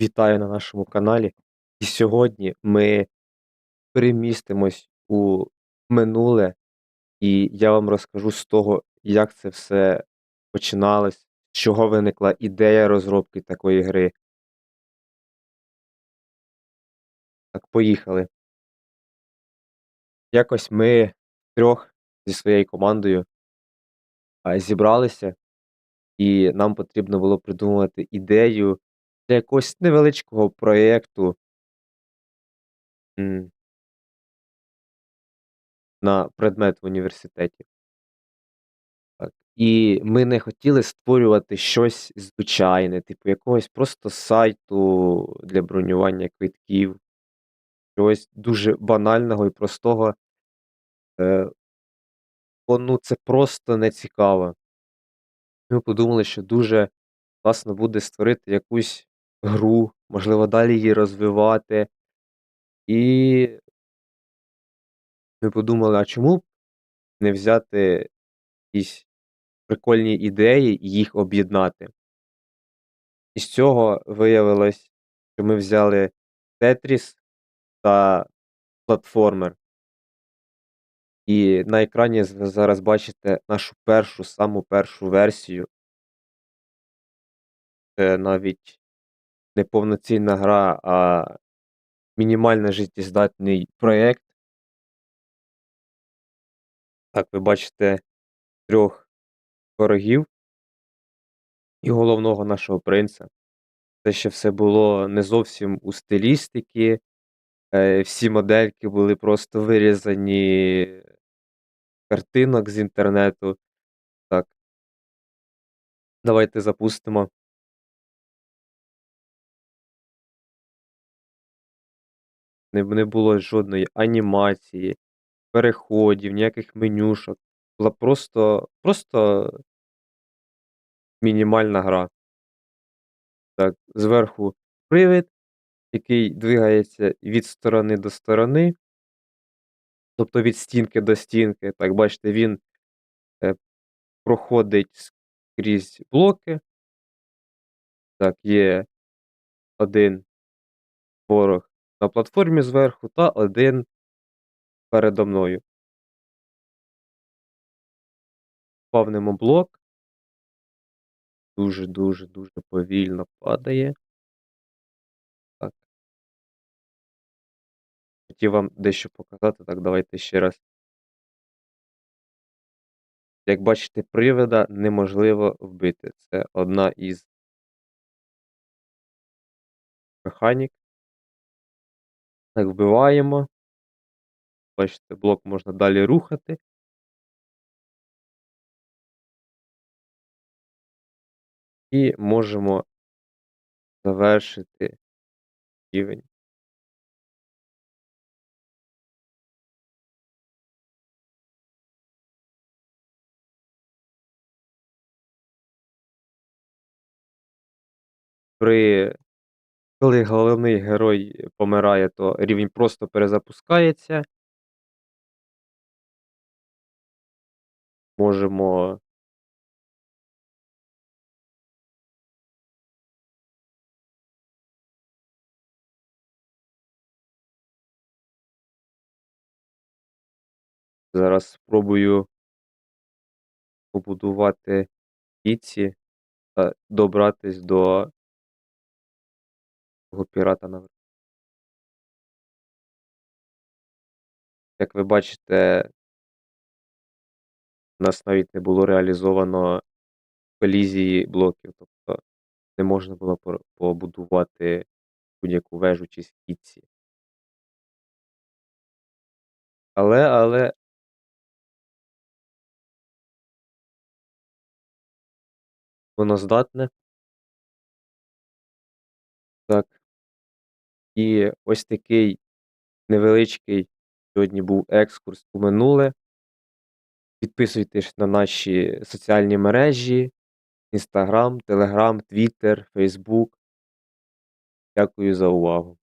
Вітаю на нашому каналі. І сьогодні ми перемістимось у минуле, і я вам розкажу з того, як це все починалось, з чого виникла ідея розробки такої гри. Так, поїхали. Якось ми трьох зі своєю командою зібралися, і нам потрібно було придумувати ідею для якогось невеличкого проєкту. На предмет в університеті. І ми не хотіли створювати щось звичайне, типу якогось просто сайту для бронювання квитків. Чогось дуже банального і простого. Е бо, ну, це просто нецікаво. Ми подумали, що дуже класно буде створити якусь гру, можливо, далі її розвивати. І ми подумали, а чому б не взяти якісь прикольні ідеї і їх об'єднати. І з цього виявилось, що ми взяли Tetris та платформер. І на екрані ви зараз бачите нашу першу, саму першу версію. Це навіть не повноцінна гра, а мінімально життєздатний проєкт. Так, ви бачите трьох ворогів і головного нашого принца. Це ще все було не зовсім у стилістики, е, всі модельки були просто вирізані картинок з інтернету. Так. Давайте запустимо. Не не було жодної анімації, переходів, ніяких менюшок. Була просто просто мінімальна гра. Так, зверху привид, який двигається від сторони до сторони. Тобто від стінки до стінки. Так, бачите, він, е, проходить скрізь блоки. Так, є 1 ворог на платформі зверху та 1 передо мною. Спавнимо блок. Дуже, дуже, повільно падає. Так. Хотів вам дещо показати, так давайте ще раз. Як бачите, привида неможливо вбити. Це одна із механік. Так, вбиваємо. Бачите, блок можна далі рухати. І можемо завершити рівень. При коли головний герой помирає, то рівень просто перезапускається. Можемо Зараз спробую побудувати піці та добратись до пірата Як ви бачите у нас навіть не було реалізовано колізії блоків, тобто не можна було побудувати будь-яку вежу чи східці. Але але Воно здатне. І ось такий невеличкий сьогодні був екскурс у минуле. Підписуйтесь на наші соціальні мережі: Інстаграм, Телеграм, Твіттер, Фейсбук. Дякую за увагу.